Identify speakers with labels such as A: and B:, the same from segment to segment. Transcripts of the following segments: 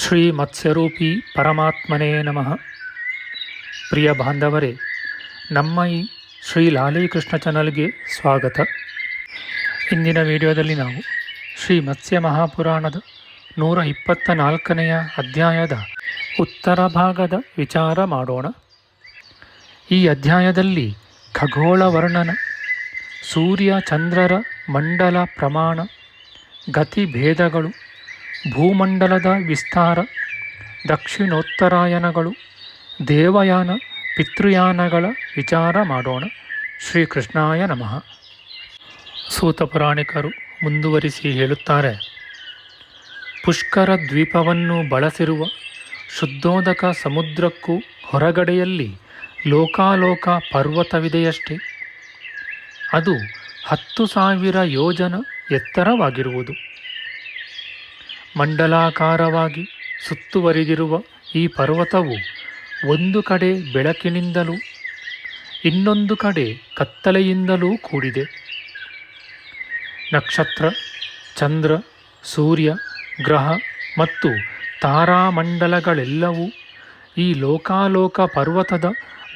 A: ಶ್ರೀ ಮತ್ಸ್ಯರೂಪಿ ಪರಮಾತ್ಮನೇ ನಮಃ. ಪ್ರಿಯ ಬಾಂಧವರೇ, ನಮ್ಮ ಈ ಶ್ರೀ ಲಾಲೀಕೃಷ್ಣ ಚಾನಲ್ಗೆ ಸ್ವಾಗತ. ಇಂದಿನ ವಿಡಿಯೋದಲ್ಲಿ ನಾವು ಶ್ರೀ ಮತ್ಸ್ಯ ಮಹಾಪುರಾಣದ ನೂರ ಇಪ್ಪತ್ತ ನಾಲ್ಕನೆಯ ಅಧ್ಯಾಯದ ಉತ್ತರ ಭಾಗದ ವಿಚಾರ ಮಾಡೋಣ. ಈ ಅಧ್ಯಾಯದಲ್ಲಿ ಖಗೋಳ ವರ್ಣನ, ಸೂರ್ಯ ಚಂದ್ರರ ಮಂಡಲ ಪ್ರಮಾಣ ಗತಿಭೇದಗಳು ಭೂಮಂಡಲದ ವಿಸ್ತಾರ, ದಕ್ಷಿಣೋತ್ತರಾಯಣಗಳು, ದೇವಯಾನ, ಪಿತೃಯಾನಗಳ ವಿಚಾರ ಮಾಡೋಣ. ಶ್ರೀಕೃಷ್ಣಾಯ ನಮಃ. ಸೂತ ಪುರಾಣಿಕರು ಮುಂದುವರಿಸಿ ಹೇಳುತ್ತಾರೆ, ಪುಷ್ಕರ ದ್ವೀಪವನ್ನು ಬಳಸಿರುವ ಶುದ್ಧೋದಕ ಸಮುದ್ರಕ್ಕೂ ಹೊರಗಡೆಯಲ್ಲಿ ಲೋಕಾಲೋಕ ಪರ್ವತವಿದೆಯಷ್ಟೇ. ಅದು ಹತ್ತು ಸಾವಿರ ಯೋಜನ ಎತ್ತರವಾಗಿರುವುದು. ಮಂಡಲಾಕಾರವಾಗಿ ಸುತ್ತುವರಿದಿರುವ ಈ ಪರ್ವತವು ಒಂದು ಕಡೆ ಬೆಳಕಿನಿಂದಲೂ ಇನ್ನೊಂದು ಕಡೆ ಕತ್ತಲೆಯಿಂದಲೂ ಕೂಡಿದೆ. ನಕ್ಷತ್ರ, ಚಂದ್ರ, ಸೂರ್ಯ, ಗ್ರಹ ಮತ್ತು ತಾರಾಮಂಡಲಗಳೆಲ್ಲವೂ ಈ ಲೋಕಾಲೋಕ ಪರ್ವತದ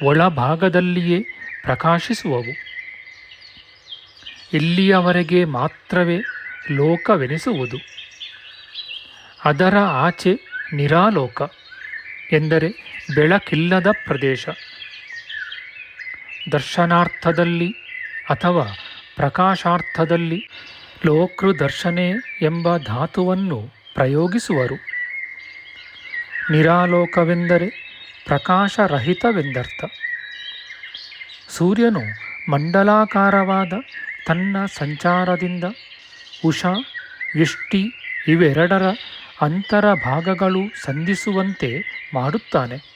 A: ಒಳಭಾಗದಲ್ಲಿಯೇ ಪ್ರಕಾಶಿಸುವವು. ಇಲ್ಲಿಯವರೆಗೆ ಮಾತ್ರವೇ ಲೋಕವೆನಿಸುವುದು. ಅದರ ಆಚೆ ನಿರಾಲೋಕ ಎಂದರೆ ಬೆಳಕಿಲ್ಲದ ಪ್ರದೇಶ. ದರ್ಶನಾರ್ಥದಲ್ಲಿ ಅಥವಾ ಪ್ರಕಾಶಾರ್ಥದಲ್ಲಿ ಲೋಕೃದರ್ಶನೆ ಎಂಬ ಧಾತುವನ್ನು ಪ್ರಯೋಗಿಸುವರು. ನಿರಾಲೋಕವೆಂದರೆ ಪ್ರಕಾಶರಹಿತವೆಂದರ್ಥ. ಸೂರ್ಯನು ಮಂಡಲಾಕಾರವಾದ ತನ್ನ ಸಂಚಾರದಿಂದ ಉಷಾ ವ್ಯಷ್ಟಿ ಇವೆರಡರ ಅಂತರ ಭಾಗಗಳು ಸಂಧಿಸುವಂತೆ ಮಾಡುತ್ತಾನೆ.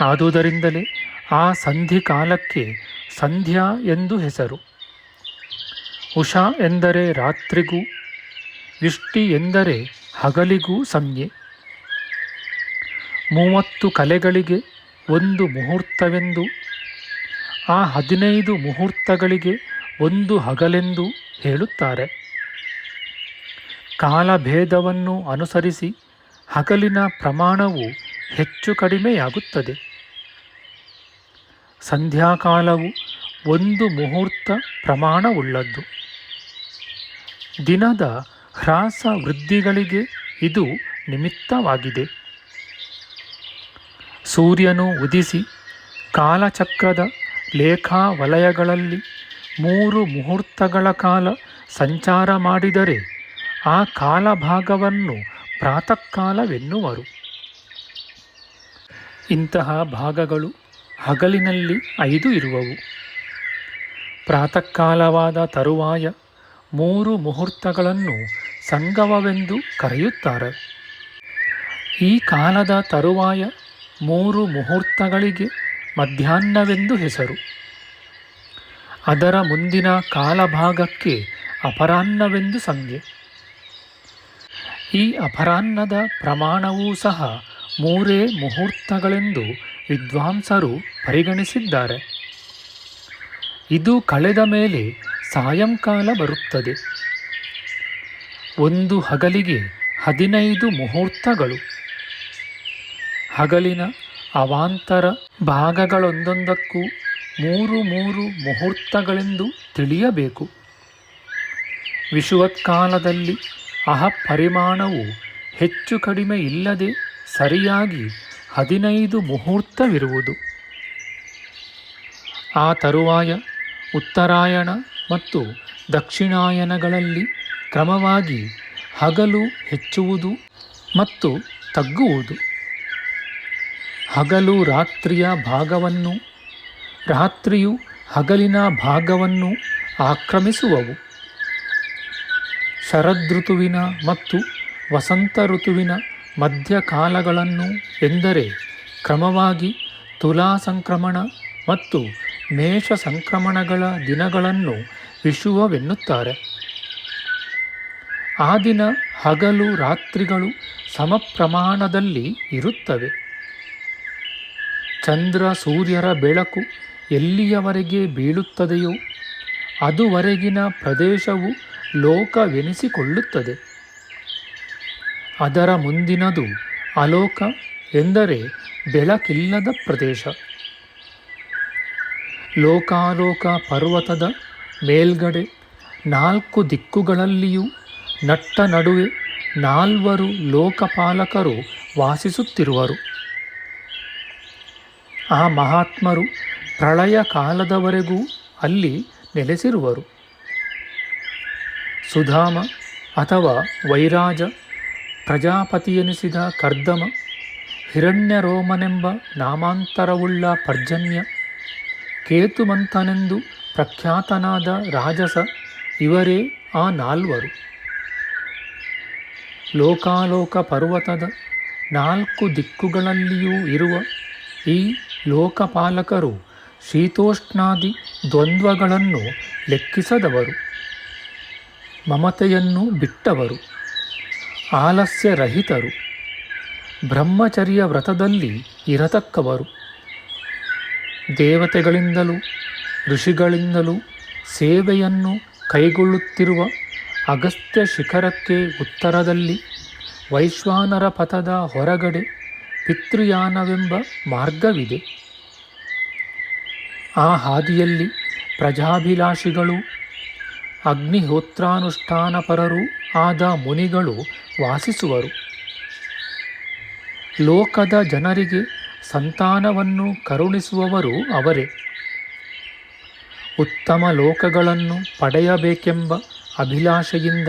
A: ಆದುದರಿಂದಲೇ ಆ ಸಂಧಿ ಕಾಲಕ್ಕೆ ಸಂಧ್ಯಾ ಎಂದು ಹೆಸರು. ಉಷಾ ಎಂದರೆ ರಾತ್ರಿಗೂ, ವಿಷ್ಟಿ ಎಂದರೆ ಹಗಲಿಗೂ ಸಂಜ್ಞೆ. ಮೂವತ್ತು ಕಲೆಗಳಿಗೆ ಒಂದು ಮುಹೂರ್ತವೆಂದು, ಆ ಹದಿನೈದು ಮುಹೂರ್ತಗಳಿಗೆ ಒಂದು ಹಗಲೆಂದು ಹೇಳುತ್ತಾರೆ. ಕಾಲಭೇದವನ್ನು ಅನುಸರಿಸಿ ಹಗಲಿನ ಪ್ರಮಾಣವು ಹೆಚ್ಚು ಕಡಿಮೆಯಾಗುತ್ತದೆ. ಸಂಧ್ಯಾಕಾಲವು ಒಂದು ಮುಹೂರ್ತ ಪ್ರಮಾಣವುಳ್ಳದ್ದು. ದಿನದ ಹ್ರಾಸ ವೃದ್ಧಿಗಳಿಗೆ ಇದು ನಿಮಿತ್ತವಾಗಿದೆ. ಸೂರ್ಯನು ಉದಿಸಿ ಕಾಲಚಕ್ರದ ಲೇಖಾ ವಲಯಗಳಲ್ಲಿ ಮೂರು ಮುಹೂರ್ತಗಳ ಕಾಲ ಸಂಚಾರ ಮಾಡಿದರೆ ಆ ಕಾಲಭಾಗವನ್ನು ಪ್ರಾತಃಕಾಲವೆನ್ನುವರು. ಇಂತಹ ಭಾಗಗಳು ಹಗಲಿನಲ್ಲಿ ಐದು ಇರುವವು. ಪ್ರಾತಃಕಾಲವಾದ ತರುವಾಯ ಮೂರು ಮುಹೂರ್ತಗಳನ್ನು ಸಂಗಮವೆಂದು ಕರೆಯುತ್ತಾರೆ. ಈ ಕಾಲದ ತರುವಾಯ ಮೂರು ಮುಹೂರ್ತಗಳಿಗೆ ಮಧ್ಯಾಹ್ನವೆಂದು ಹೆಸರು. ಅದರ ಮುಂದಿನ ಕಾಲಭಾಗಕ್ಕೆ ಅಪರಾಹ್ನವೆಂದು ಸಂಜ್ಞೆ ಈ ಅಪರಾಹ್ನದ ಪ್ರಮಾಣವೂ ಸಹ ಮೂರೇ ಮುಹೂರ್ತಗಳೆಂದು ವಿದ್ವಾಂಸರು ಪರಿಗಣಿಸಿದ್ದಾರೆ. ಇದು ಕಳೆದ ಮೇಲೆ ಸಾಯಂಕಾಲ ಬರುತ್ತದೆ. ಒಂದು ಹಗಲಿಗೆ ಹದಿನೈದು ಮುಹೂರ್ತಗಳು. ಹಗಲಿನ ಅವಾಂತರ ಭಾಗಗಳೊಂದೊಂದಕ್ಕೂ ಮೂರು ಮೂರು ಮುಹೂರ್ತಗಳೆಂದು ತಿಳಿಯಬೇಕು. ವಿಷುವತ್ಕಾಲದಲ್ಲಿ ಅಹ ಪರಿಮಾಣವು ಹೆಚ್ಚು ಕಡಿಮೆ ಇಲ್ಲದೆ ಸರಿಯಾಗಿ ಹದಿನೈದು ಮುಹೂರ್ತವಿರುವುದು. ಆ ತರುವಾಯ ಉತ್ತರಾಯಣ ಮತ್ತು ದಕ್ಷಿಣಾಯನಗಳಲ್ಲಿ ಕ್ರಮವಾಗಿ ಹಗಲು ಹೆಚ್ಚುವುದು ಮತ್ತು ತಗ್ಗುವುದು. ಹಗಲು ರಾತ್ರಿಯ ಭಾಗವನ್ನು, ರಾತ್ರಿಯು ಹಗಲಿನ ಭಾಗವನ್ನು ಆಕ್ರಮಿಸುವವು. ಶರದೃತುವಿನ ಮತ್ತು ವಸಂತ ಋತುವಿನ ಮಧ್ಯಕಾಲಗಳನ್ನು ಎಂದರೆ ಕ್ರಮವಾಗಿ ತುಲಾ ಸಂಕ್ರಮಣ ಮತ್ತು ಮೇಷ ಸಂಕ್ರಮಣಗಳ ದಿನಗಳನ್ನು ವಿಷುವವೆನ್ನುತ್ತಾರೆ ಆ ದಿನ ಹಗಲು ರಾತ್ರಿಗಳು ಸಮ ಪ್ರಮಾಣದಲ್ಲಿ ಇರುತ್ತವೆ. ಚಂದ್ರ ಸೂರ್ಯರ ಬೆಳಕು ಎಲ್ಲಿಯವರೆಗೆ ಬೀಳುತ್ತದೆಯೋ, ಅದುವರೆಗಿನ ಪ್ರದೇಶವು ಲೋಕವೆನಿಸಿಕೊಳ್ಳುತ್ತದೆ. ಅದರ ಮುಂದಿನದು ಅಲೋಕ ಎಂದರೆ ಬೆಳಕಿಲ್ಲದ ಪ್ರದೇಶ. ಲೋಕಾಲೋಕ ಪರ್ವತದ ಮೇಲ್ಗಡೆ ನಾಲ್ಕು ದಿಕ್ಕುಗಳಲ್ಲಿಯೂ ನಟ್ಟ ನಡುವೆ ನಾಲ್ವರು ಲೋಕಪಾಲಕರು ವಾಸಿಸುತ್ತಿರುವರು. ಆ ಮಹಾತ್ಮರು ಪ್ರಳಯ ಕಾಲದವರೆಗೂ ಅಲ್ಲಿ ನೆಲೆಸಿರುವರು. ಸುಧಾಮ ಅಥವಾ ವೈರಾಜ ಪ್ರಜಾಪತಿಯೆನಿಸಿದ ಕರ್ದಮ ಹಿರಣ್ಯರೋಮನೆಂಬ ನಾಮಾಂತರವುಳ್ಳ ಪರ್ಜನ್ಯ ಕೇತುಮಂತನೆಂದು ಪ್ರಖ್ಯಾತನಾದ ರಾಜಸ ಇವರೇ ಆ ನಾಲ್ವರು. ಲೋಕಾಲೋಕ ಪರ್ವತದ ನಾಲ್ಕು ದಿಕ್ಕುಗಳಲ್ಲಿಯೂ ಇರುವ ಈ ಲೋಕಪಾಲಕರು ಶೀತೋಷ್ಣಾದಿ ದ್ವಂದ್ವಗಳನ್ನು ಲೆಕ್ಕಿಸದವರು. ಮಮತೆಯನ್ನು ಬಿಟ್ಟವರು ಆಲಸ್ಯರಹಿತರು ಬ್ರಹ್ಮಚರ್ಯ ವ್ರತದಲ್ಲಿ ಇರತಕ್ಕವರು. ದೇವತೆಗಳಿಂದಲೂ, ಋಷಿಗಳಿಂದಲೂ ಸೇವೆಯನ್ನು ಕೈಗೊಳ್ಳುತ್ತಿರುವ ಅಗಸ್ತ್ಯ ಶಿಖರಕ್ಕೆ ಉತ್ತರದಲ್ಲಿ ವೈಶ್ವಾನರ ಪಥದ ಹೊರಗಡೆ ಪಿತೃಯಾನವೆಂಬ ಮಾರ್ಗವಿದೆ. ಆ ಹಾದಿಯಲ್ಲಿ ಪ್ರಜಾಭಿಲಾಷಿಗಳು ಅಗ್ನಿಹೋತ್ರಾನುಷ್ಠಾನಪರರೂ ಆದ ಮುನಿಗಳು ವಾಸಿಸುವರು. ಲೋಕದ ಜನರಿಗೆ ಸಂತಾನವನ್ನು ಕರುಣಿಸುವವರು ಅವರೇ. ಉತ್ತಮ ಲೋಕಗಳನ್ನು ಪಡೆಯಬೇಕೆಂಬ ಅಭಿಲಾಷೆಯಿಂದ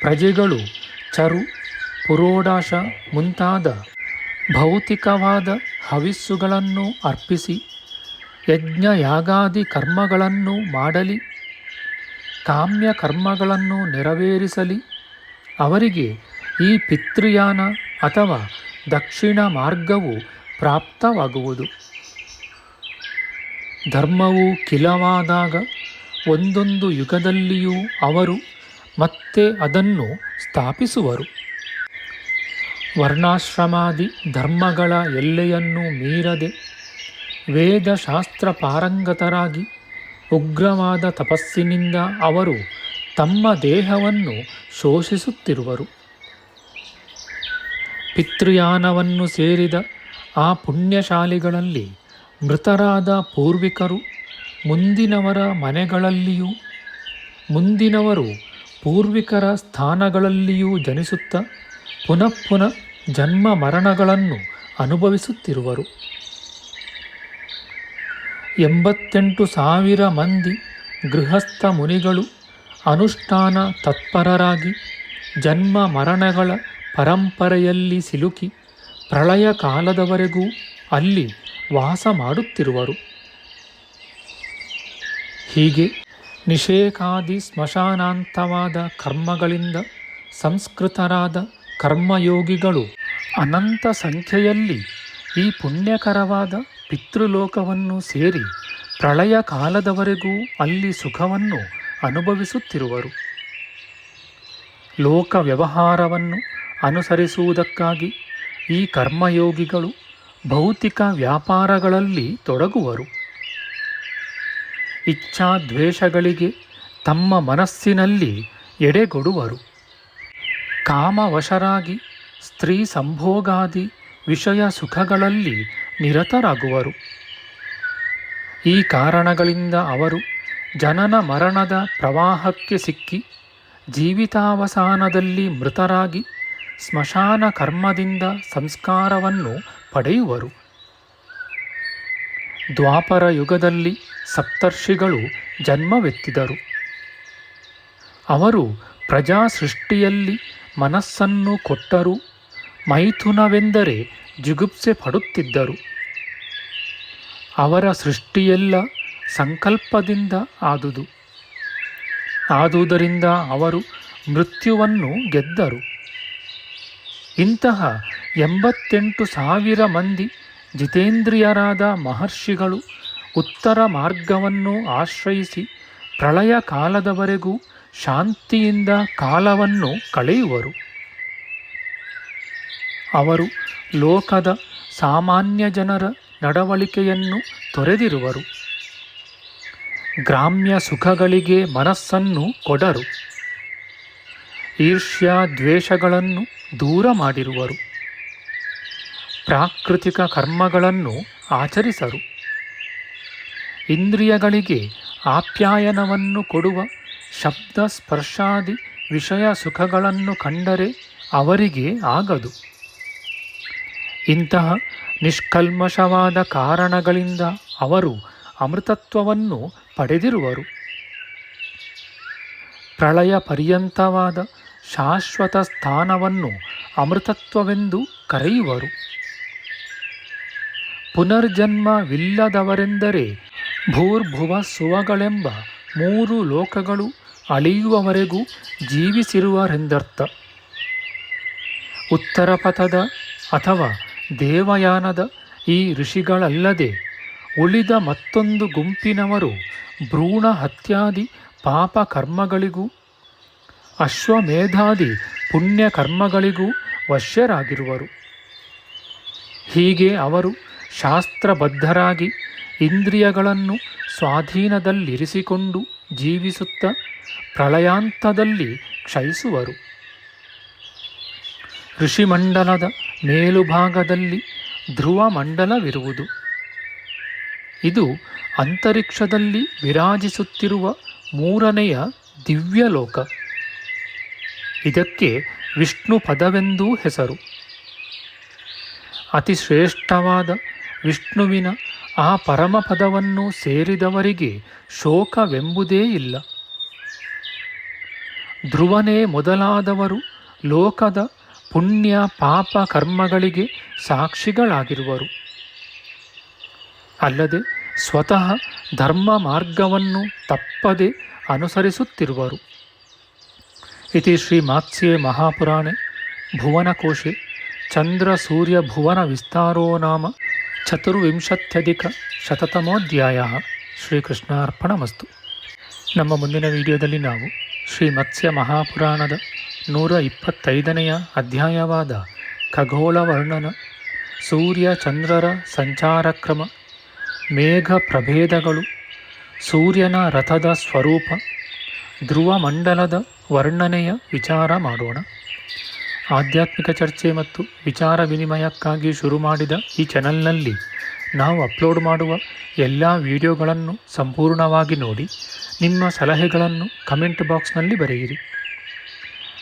A: ಪ್ರಜೆಗಳು ಚರು, ಪುರೋಡಾಶ ಮುಂತಾದ ಭೌತಿಕವಾದ ಹವಿಸ್ಸುಗಳನ್ನು ಅರ್ಪಿಸಿ ಯಜ್ಞ ಯಾಗಾದಿ ಕರ್ಮಗಳನ್ನು ಮಾಡಲಿ. ಕಾಮ್ಯ ಕರ್ಮಗಳನ್ನು ನೆರವೇರಿಸಲಿ. ಅವರಿಗೆ ಈ ಪಿತೃಯಾನ ಅಥವಾ ದಕ್ಷಿಣ ಮಾರ್ಗವು ಪ್ರಾಪ್ತವಾಗುವುದು. ಧರ್ಮವು ಕಿಲವಾದಾಗ ಒಂದೊಂದು ಯುಗದಲ್ಲಿಯೂ ಅವರು ಮತ್ತೆ ಅದನ್ನು ಸ್ಥಾಪಿಸುವರು. ವರ್ಣಾಶ್ರಮಾದಿ ಧರ್ಮಗಳ ಎಲ್ಲೆಯನ್ನು ಮೀರದೆ ವೇದಶಾಸ್ತ್ರ ಪಾರಂಗತರಾಗಿ ಉಗ್ರವಾದ ತಪಸ್ಸಿನಿಂದ ಅವರು ತಮ್ಮ ದೇಹವನ್ನು ಶೋಷಿಸುತ್ತಿರುವರು. ಪಿತೃಯಾನವನ್ನು ಸೇರಿದ ಆ ಪುಣ್ಯಶಾಲಿಗಳಲ್ಲಿ ಮೃತರಾದ ಪೂರ್ವಿಕರು ಮುಂದಿನವರ ಮನೆಗಳಲ್ಲಿಯೂ, ಮುಂದಿನವರು ಪೂರ್ವಿಕರ ಸ್ಥಾನಗಳಲ್ಲಿಯೂ ಜನಿಸುತ್ತ ಪುನಃ ಪುನಃ ಜನ್ಮ ಮರಣಗಳನ್ನು ಅನುಭವಿಸುತ್ತಿರುವರು. ಎಂಬತ್ತೆಂಟು ಸಾವಿರ ಮಂದಿ ಗೃಹಸ್ಥ ಮುನಿಗಳು ಅನುಷ್ಠಾನ ತತ್ಪರರಾಗಿ ಜನ್ಮ ಮರಣಗಳ ಪರಂಪರೆಯಲ್ಲಿ ಸಿಲುಕಿ ಪ್ರಳಯ ಕಾಲದವರೆಗೂ ಅಲ್ಲಿ ವಾಸ ಮಾಡುತ್ತಿರುವರು. ಹೀಗೆ ನಿಷೇಕಾದಿ ಸ್ಮಶಾನಾಂತವಾದ ಕರ್ಮಗಳಿಂದ ಸಂಸ್ಕೃತರಾದ ಕರ್ಮಯೋಗಿಗಳು ಅನಂತ ಸಂಖ್ಯೆಯಲ್ಲಿ ಈ ಪುಣ್ಯಕರವಾದ ಪಿತೃಲೋಕವನ್ನು ಸೇರಿ ಪ್ರಳಯ ಕಾಲದವರೆಗೂ ಅಲ್ಲಿ ಸುಖವನ್ನು ಅನುಭವಿಸುತ್ತಿರುವರು. ಲೋಕ ವ್ಯವಹಾರವನ್ನು ಅನುಸರಿಸುವುದಕ್ಕಾಗಿ ಈ ಕರ್ಮಯೋಗಿಗಳು ಭೌತಿಕ ವ್ಯಾಪಾರಗಳಲ್ಲಿ ತೊಡಗುವರು. ಇಚ್ಛಾದ್ವೇಷಗಳಿಗೆ ತಮ್ಮ ಮನಸ್ಸಿನಲ್ಲಿ ಎಡೆಗೊಡುವರು. ಕಾಮವಶರಾಗಿ ಸ್ತ್ರೀ ಸಂಭೋಗಾದಿ ವಿಷಯ ಸುಖಗಳಲ್ಲಿ ನಿರತರಾಗುವರು. ಈ ಕಾರಣಗಳಿಂದ ಅವರು ಜನನ ಮರಣದ ಪ್ರವಾಹಕ್ಕೆ ಸಿಕ್ಕಿ ಜೀವಿತಾವಸಾನದಲ್ಲಿ ಮೃತರಾಗಿ ಸ್ಮಶಾನ ಕರ್ಮದಿಂದ ಸಂಸ್ಕಾರವನ್ನು ಪಡೆಯುವರು. ದ್ವಾಪರ ಯುಗದಲ್ಲಿ ಸಪ್ತರ್ಷಿಗಳು ಜನ್ಮವೆತ್ತಿದರು. ಅವರು ಪ್ರಜಾಸೃಷ್ಟಿಯಲ್ಲಿ ಮನಸ್ಸನ್ನು ಕೊಟ್ಟರು. ಮೈಥುನವೆಂದರೆ ಜಿಗುಪ್ಸೆ ಪಡುತ್ತಿದ್ದರು. ಅವರ ಸೃಷ್ಟಿಯೆಲ್ಲ ಸಂಕಲ್ಪದಿಂದ ಆದುದು. ಆದುದರಿಂದ ಅವರು ಮೃತ್ಯುವನ್ನು ಗೆದ್ದರು. ಇಂತಹ ಎಂಬತ್ತೆಂಟು ಸಾವಿರ ಮಂದಿ ಜಿತೇಂದ್ರಿಯರಾದ ಮಹರ್ಷಿಗಳು ಉತ್ತರ ಮಾರ್ಗವನ್ನು ಆಶ್ರಯಿಸಿ ಪ್ರಳಯ ಕಾಲದವರೆಗೂ ಶಾಂತಿಯಿಂದ ಕಾಲವನ್ನು ಕಳೆಯುವರು. ಅವರು ಲೋಕದ ಸಾಮಾನ್ಯ ಜನರ ನಡವಳಿಕೆಯನ್ನು ತೊರೆದಿರುವರು. ಗ್ರಾಮ್ಯ ಸುಖಗಳಿಗೆ ಮನಸ್ಸನ್ನು ಕೊಡರು. ಈರ್ಷ್ಯಾ ದ್ವೇಷಗಳನ್ನು ದೂರ ಮಾಡಿರುವರು. ಪ್ರಾಕೃತಿಕ ಕರ್ಮಗಳನ್ನು ಆಚರಿಸರು. ಇಂದ್ರಿಯಗಳಿಗೆ ಆಪ್ಯಾಯನವನ್ನು ಕೊಡುವ ಶಬ್ದ ಸ್ಪರ್ಶಾದಿ ವಿಷಯ ಸುಖಗಳನ್ನು ಕಂಡರೆ ಅವರಿಗೆ ಆಗದು. ಇಂತಹ ನಿಷ್ಕಲ್ಮಶವಾದ ಕಾರಣಗಳಿಂದ ಅವರು ಅಮೃತತ್ವವನ್ನು ಪಡೆದಿರುವರು. ಪ್ರಳಯ ಪರ್ಯಂತವಾದ ಶಾಶ್ವತ ಸ್ಥಾನವನ್ನು ಅಮೃತತ್ವವೆಂದು ಕರೆಯುವರು. ಪುನರ್ಜನ್ಮವಿಲ್ಲದವರೆಂದರೆ ಭೂರ್ಭುವ ಸುವಗಳೆಂಬ ಮೂರು ಲೋಕಗಳು ಅಳಿಯುವವರೆಗೂ ಜೀವಿಸಿರುವರೆಂದರ್ಥ. ಉತ್ತರ ಪಥದ ಅಥವಾ ದೇವಯಾನದ ಈ ಋಷಿಗಳಲ್ಲದೆ ಉಳಿದ ಮತ್ತೊಂದು ಗುಂಪಿನವರು ಭ್ರೂಣ ಹತ್ಯಾದಿ ಪಾಪ ಕರ್ಮಗಳಿಗೂ, ಅಶ್ವಮೇಧಾದಿ ಪುಣ್ಯ ಕರ್ಮಗಳಿಗೂ ವಶ್ಯರಾಗಿರುವರು. ಹೀಗೆ ಅವರು ಶಾಸ್ತ್ರಬದ್ಧರಾಗಿ ಇಂದ್ರಿಯಗಳನ್ನು ಸ್ವಾಧೀನದಲ್ಲಿರಿಸಿಕೊಂಡು ಜೀವಿಸುತ್ತ ಪ್ರಳಯಾಂತದಲ್ಲಿ ಕ್ಷಯಿಸುವರು. ಋಷಿಮಂಡಲದ ಮೇಲುಭಾಗದಲ್ಲಿ ಧ್ರುವ ಮಂಡಲವಿರುವುದು ಇದು ಅಂತರಿಕ್ಷದಲ್ಲಿ ವಿರಾಜಿಸುತ್ತಿರುವ ಮೂರನೆಯ ದಿವ್ಯಲೋಕ. ಇದಕ್ಕೆ ವಿಷ್ಣು ಪದವೆಂದೂ ಹೆಸರು. ಅತಿ ಶ್ರೇಷ್ಠವಾದ ವಿಷ್ಣುವಿನ ಆ ಪರಮಪದವನ್ನು ಸೇರಿದವರಿಗೆ ಶೋಕವೆಂಬುದೇ ಇಲ್ಲ. ಧ್ರುವನೇ ಮೊದಲಾದವರು ಲೋಕದ ಪುಣ್ಯ, ಪಾಪ ಕರ್ಮಗಳಿಗೆ ಸಾಕ್ಷಿಗಳಾಗಿರುವರು. ಅಲ್ಲದೆ ಸ್ವತಃ ಧರ್ಮ ಮಾರ್ಗವನ್ನು ತಪ್ಪದೆ ಅನುಸರಿಸುತ್ತಿರುವರು. ಇತಿ ಶ್ರೀ ಮಾತ್ಸ್ಯೆ ಮಹಾಪುರಾಣೆ, ಭುವನಕೋಶೆ, ಚಂದ್ರ ಸೂರ್ಯ ಭುವನ ವಿಸ್ತಾರೋ ನಾಮ, ಚತುರ್ವಿಂಶತ್ಯಧಿಕ ಶತತಮೋಧ್ಯಾಯ. ಶ್ರೀಕೃಷ್ಣಾರ್ಪಣಮಸ್ತು. ನಮ್ಮ ಮುಂದಿನ ವಿಡಿಯೋದಲ್ಲಿ ನಾವು ಶ್ರೀ ಮತ್ಸ್ಯ ಮಹಾಪುರಾಣದ ನೂರ ಇಪ್ಪತ್ತೈದನೆಯ ಅಧ್ಯಾಯವಾದ ಖಗೋಳ ವರ್ಣನ ಸೂರ್ಯ ಚಂದ್ರರ ಸಂಚಾರಕ್ರಮ, ಮೇಘ ಪ್ರಭೇದಗಳು, ಸೂರ್ಯನ ರಥದ ಸ್ವರೂಪ, ಧ್ರುವ ಮಂಡಲದ ವರ್ಣನೆಯ ವಿಚಾರ ಮಾಡೋಣ. ಆಧ್ಯಾತ್ಮಿಕ ಚರ್ಚೆ ಮತ್ತು ವಿಚಾರ ವಿನಿಮಯಕ್ಕಾಗಿ ಶುರು ಮಾಡಿದ ಈ ಚಾನಲ್ನಲ್ಲಿ ನಾವು ಅಪ್ಲೋಡ್ ಮಾಡುವ ಎಲ್ಲ ವಿಡಿಯೋಗಳನ್ನು ಸಂಪೂರ್ಣವಾಗಿ ನೋಡಿ, ನಿಮ್ಮ ಸಲಹೆಗಳನ್ನು ಕಮೆಂಟ್ ಬಾಕ್ಸ್ನಲ್ಲಿ ಬರೆಯಿರಿ.